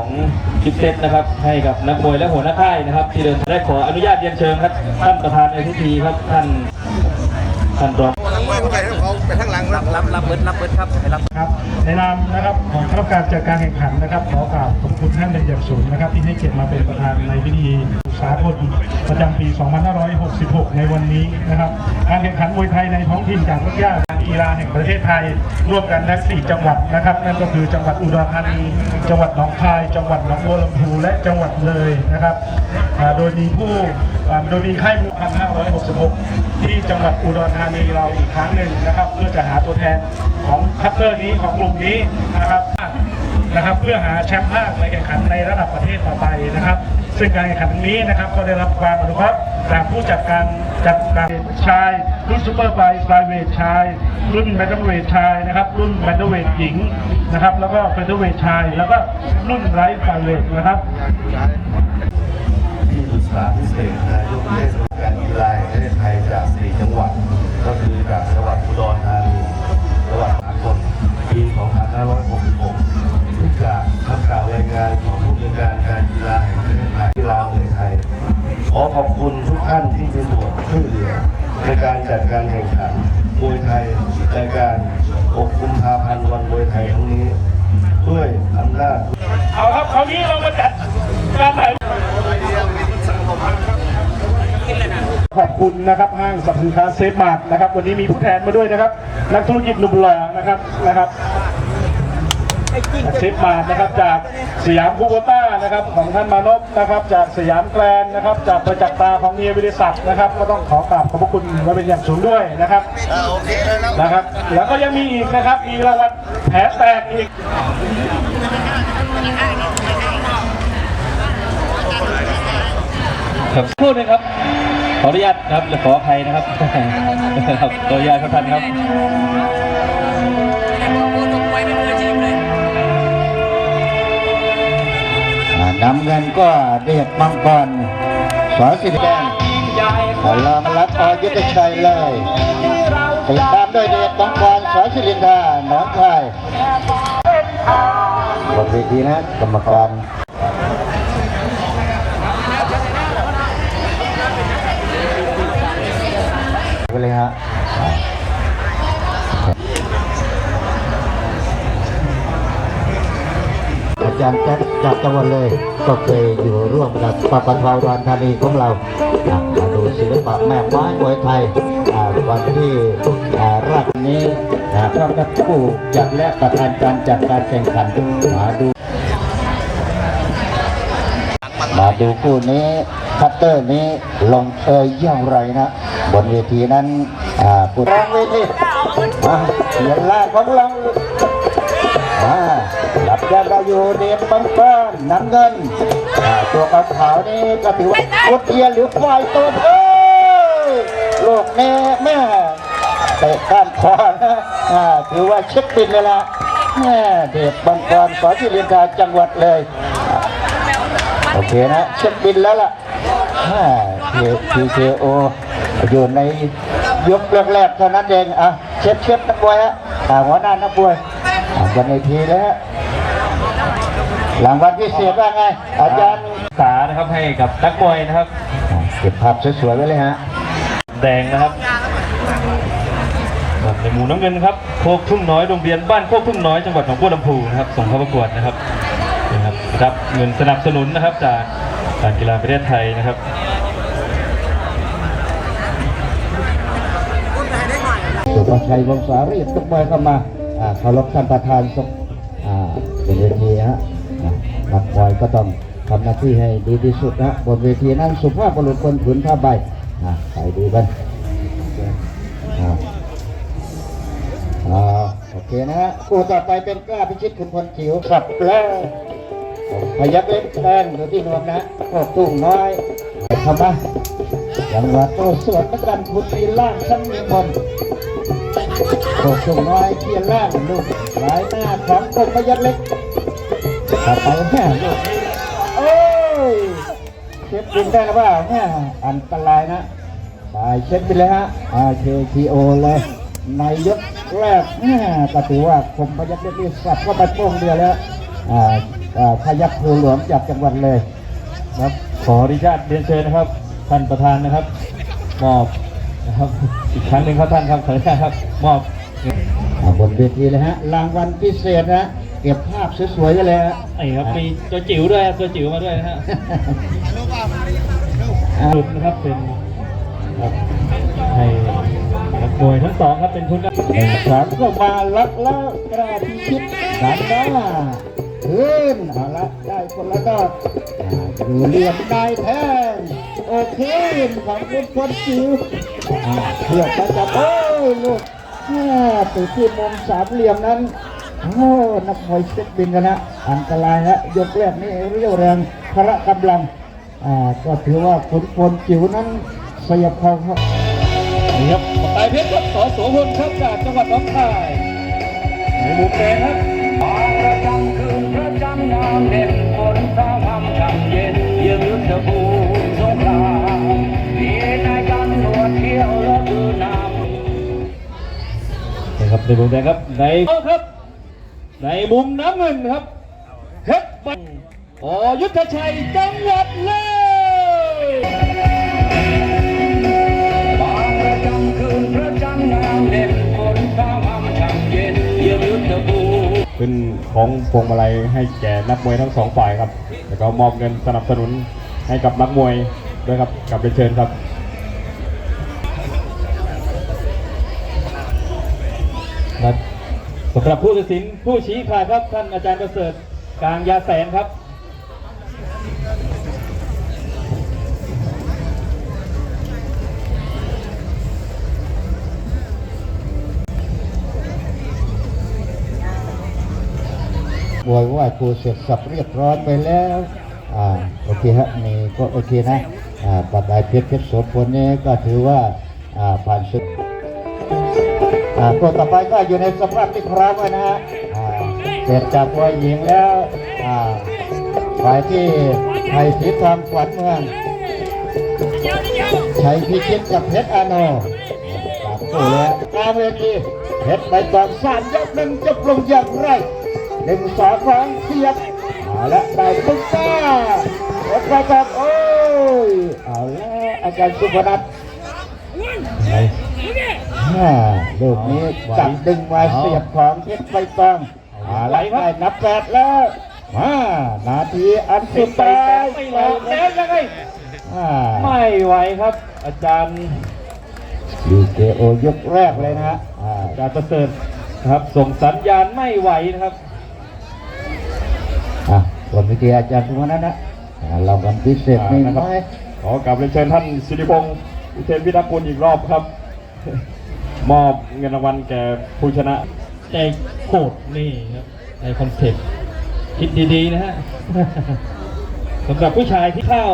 ของคิดเซตนะครับให้กับนักมวยและหัวหน้าค่ายนะครับ ที่เดินได้ขออนุญาตเรียนเชิญครับท่านประธานในพิธีครับท่านท่านรองทั้งไว้เข้าไปทั้งเขาไปทั้งหลังรับรับรับเบิดรับเบิดครับให้รับครับในนามนะครับของคณะกรรมการจัดการแข่งขันนะครับขอกราบขอบคุณท่านเป็นอย่างสูงนะครับ ที่ให้เกียรติมาเป็นประธานในพิธี สากลประจำปี 2566 ในวันนี้นะครับการแข่งขันมวยไทยในท้องถิ่นจากรัฐยาการกีฬาแห่งประเทศไทย ร่วมกันทั้ง4จังหวัดนะครับ นั่นก็คือจังหวัดอุดรธานีจังหวัดหนองคาย จังหวัดหนองบัวลำพูและจังหวัดเลยนะครับโดยมีผู้โดยมีค่ายมวย1566 ที่จังหวัดอุดรธานีเราอีกครั้งหนึ่งนะครับ เพื่อจะหาตัวแทนของคัพเตอร์นี้ของกลุ่มนี้นะครับ นะครับเพื่อหาแชมป์ภาคในแข่งขันในระดับประเทศต่อไปนะครับ ซึ่งการแข่งขันนี้นะครับก็ได้รับความอนุเคราะห์จากผู้จัดการจัดการชาย รุ่นซูเปอร์ไฟไฟเวทชาย รุ่นแบนเทเวทชายนะครับ รุ่นแบนเทเวทหญิงนะครับแล้วก็แบนเทเวทชาย แล้วก็รุ่นไลท์ไฟเวทนะครับที่ปรึกษาพิเศษนายกเทศมนตรีการกีฬาแห่งประเทศไทยจาก4จังหวัด ก็คือจากจังหวัดอุดรธานีจังหวัดสากลปี2566 ท่านที่มีส่วนช่วยเหลือในการจัดการแข่งขันมวยไทยในการ6กุมภาพันธ์วันมวยไทยครั้งนี้ด้วยอำนาจเอาครับคราวนี้เรามาจัดการถ่ายขอบคุณนะครับห้างสรรพสินค้าเซฟมาร์ทนะครับ วันนี้มีผู้แทนมาด้วยนะครับ นักธุรกิจหนุ่มหล่อนะครับนะครับเซฟมาร์ทนะครับจากสยามคูโบต้า นะครับของท่านมานพนะครับ จากสยามแกลนนะครับ จากประจักษ์ตาของเฮียวิริศักดิ์นะครับ ก็ต้องขอกราบขอบพระคุณไว้เป็นอย่างสูงด้วยนะครับโอเคเลยนะนะครับ แล้วก็ยังมีอีกนะครับ มีรางวัลแผลแตกอีกครับพูดหนึงครับ ขออนุญาตครับและขออภัยนะครับครับขออนุญาตครับท่านครับ นำเงินก็เดชมังกรสอสิริแดงอ่ารองรับอยุทธชัยเลยติดตามด้วยเดชมังกรสอสิรินทาหนองคายบนเวทีนะกรรมการไปเลยฮะ อา จารย์แจ็คจากจังหวัดเลย ก็เคยอยู่ร่วมกับปปทอุดรธานีของเราอะมาดูศิลปะแม่ไม้มวยไทยอ่าวันที่อ่าราชนี้อ่าพร้อมกับผู้จัดและประธานการจัดการแข่งขันมาดู มาดูคู่นี้คัตเตอร์นี้ลงเอยอย่างไรนะ บนเวทีนั้นอ่าผู้รองเวทีอ่าเสียงล่างของเราอ่ารับ แจ้งเราอยู่เดชปังก้อนน้ำเงิน ตัวขาวๆนี่ก็ถือว่าพุทเทียหรือควายตัวเอ้ยโลกแม่แม่เตะก้านคอนะถือว่าเช็คบินเลยละแม่เดชปังกรสอที่เรียนทาจังหวัดเลย โอเคนะ เช็คบินแล้วล่ะทีเคโออยู่ในยกแรกๆเท่านั้นเองอะเช็ดเช็ดนักบวยฮะหัวหน้านักบวยอาจารย์ในทีแล้ว รางวัลพิเศษว่าไง อาจารย์สานะครับให้กับนักมวยนะครับ เก็บภาพสวยๆไว้เลยฮะ แดงนะครับในหมู่น้ำเงินครับโคกทุ่งน้อยโรงเรียนบ้านโคกทุ่งน้อยจังหวัดหนองบัวลำพูนะครับส่งเข้าประกวดนะครับนะครับรับเงินสนับสนุนนะครับจากการกีฬาประเทศไทยนะครับสุภชัยวงศาเรียกทุกมวยเข้ามาอ่าเคารพท่านประธานสงอ่าเป็นเวทีฮะ อ่านักมวยก็ต้องทำหน้าที่ให้ดีที่สุดนะบนเวทีนั้นสุภาพบุรุษคนผืนผ้าใบอ่าไปดูกันอ่าโอเคนะฮะคู่ต่อไปเป็นกล้าพิชิตคุณพลจิ๋วสับแล้วพยักเล็กแดงอยู่ที่นวมนะโอ้ตุ้งน้อยเข้ามาจังหวะโต้สวนนักกันพุทธีล่างชั้นมีบนโคช่วงน้อยเทียนล่างลูกหลายหน้าของกรมพยัคฆ์เล็ก ต่อไปแม่ลูกโอ้ยเช็ดบินได้หรือเปล่าแม่อันตรายนะตายเช็ดไปเลยฮะอาเคทีโอเลยในยกแรกแม่ก็ถือว่าคมพยัคฆ์เล็กนี่สับเข้าไปโป้งเดียวแล้วอ่าอ่าพยัคฆ์ภูหลวงจากจังหวัดเลยครับขออนุญาตเรียนเชิญนะครับท่านประธานนะครับมอบนะครับอีกครั้งหนึ่งครับท่านครับขออนุญาตครับมอบบนเวทีเลยฮะรางวัลพิเศษนะ เก็บภาพสวยๆกันเลยฮะไอ้ครับมีตัวจิ๋วด้วยตัวจิ๋วมาด้วยนะฮะอ่าสุดนะครับเป็นครับให้นักมวยทั้งสองครับเป็นทุนครับหนึ่งสามก็มาลักแล้วกระพิชิตด้านหน้าขึ้นเอาละได้คนละก็อยู่เหลี่ยมได้แทงโอเคของคุณคนจิ๋วอ่าเพื่อประจับโอ้ยลูกแม่ติดที่มุมสามเหลี่ยมนั้น โอ้นักมวยเซ็ตบินกันนะอันตรายฮะยกแรกนี่เรียวแรงพละกำลังอ่าก็ถือว่าขุนพลจิ๋วนั้นสยบเขาครับนี่ครับปากกายเพชรครับสอโสพลครับจากจังหวัดหนองคายในหมู่แดงครับประจำคืนประจำงานเด่นฝนฟ้าพำช่ำเย็นยังยุทธภูมิสงครามมีนายการตรวจเที่ยวและดูน้ำนี่ครับในมุมแดงครับในครับ ในมุมน้ำเงินครับเพชรบังอยุทธชัยจังหวัดเลยบางประจำคืนประจำงานเด่นฝนฟ้าพำช่ำเย็นยังยุทธภูมิเป็นของพวงมาลัยให้แก่นักมวยทั้งสองฝ่ายครับ แล้วก็มอบเงินสนับสนุนให้กับนักมวยด้วยครับกลับไปเชิญครับและ สำหรับผู้ตัดสินผู้ชี้ขาดครับท่านอาจารย์ประเสริฐกลางยาแสนครับบวยไหว้ครูเสร็จสับเรียบร้อยไปแล้ว อ่า โอเคฮะนี่ก็โอเคนะ อ่าปัดได้เพชรเพชรโสพลนี่ก็ถือว่า อ่า ผ่านศึก ตัวต่อไปก็อยู่ในสภาพที่พร้อมนะฮะเสร็จจากมวยหญิงแล้วอ่าฝ่ายที่ไทยสีทองขวัญเมืองชัยพิชิตกับเพชรอาโนสามคู่เลยกลางเวทีเพชรใบตองสามยกหนึ่งจบลงอย่างไรหนึ่งสองสองเสียบเอาละได้ตุ๊กตาเพชรใบตอโอ้ยเอาละอาจารย์สุพนัท ลูกนี้จับดึงมาเสียบของเพชรใบตองอะไรได้นับแปดแล้วมานาทีอันสุดท้ายไม่ไหวแล้วยังไงอ่าไม่ไหวครับ อาจารย์ดีเจโอยกแรกเลยนะฮะอ่าอาจารย์ประเสริฐนะครับส่งสัญญาณไม่ไหวนะครับอะส่วนวิทยาอาจารย์ทุกคนนั้นนะอ่าเรากันพิเศษนี่อ่านะครับน้อยขอกลับเรียนเชิญท่านสิริพงศ์วิเทยนพิทักษ์กุลอีกรอบครับ มอบเงินรางวัลแก่ผู้ชนะใจโคตรนี่ครับในคอนเซ็ปต์คิดดีๆนะฮะสำหรับผู้ชายที่เข้า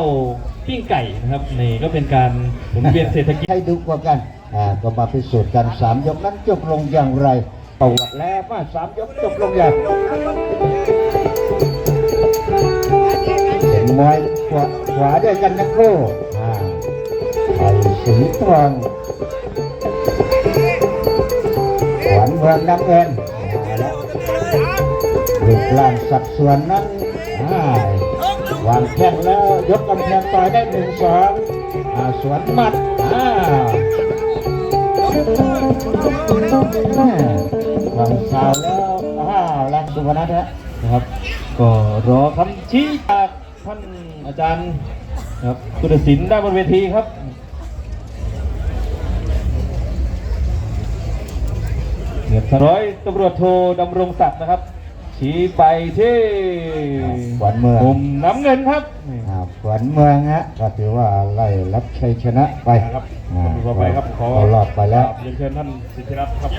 ปิ้งไก่นะครับนี่ก็เป็นการหมุนเวียนเศรษฐกิจ ให้ดูกว่ากันอ่าก็มาพิสูจน์กันสามยกนั้นจบลงอย่างไรประวัติแล้วว่าสามยกจบลงอย่างเห็นมวยขวาขวาด้วยกันนะครูอ่าไอ้สีทองขวัญ เมืองน้ำเงินมาแล้วรูปร่างสัดส่วนนั้นอ่าวางแข้งแล้วยกกำแพงต่อยได้หนึ่งสองอาสวนหมัดวางเท้าแล้วอ้าวแล้วสุวรรณะนะครับ ก็รอคำชี้จากท่านอาจารย์ครับผู้ตัดสินด้บนเวทีครับ เหนือร้อยตำรวจโทดำรงศักดิ์นะครับ ชี้ไปที่ขวัญเมืองมุมน้ำเงินครับอ่าขวัญเมืองฮะก็ถือว่าไล่รับชัยชนะไปครับอ่าต่อไปครับขอเขารอดไปแล้วเรียนเชิญท่านสิทธิรัตน์ครับ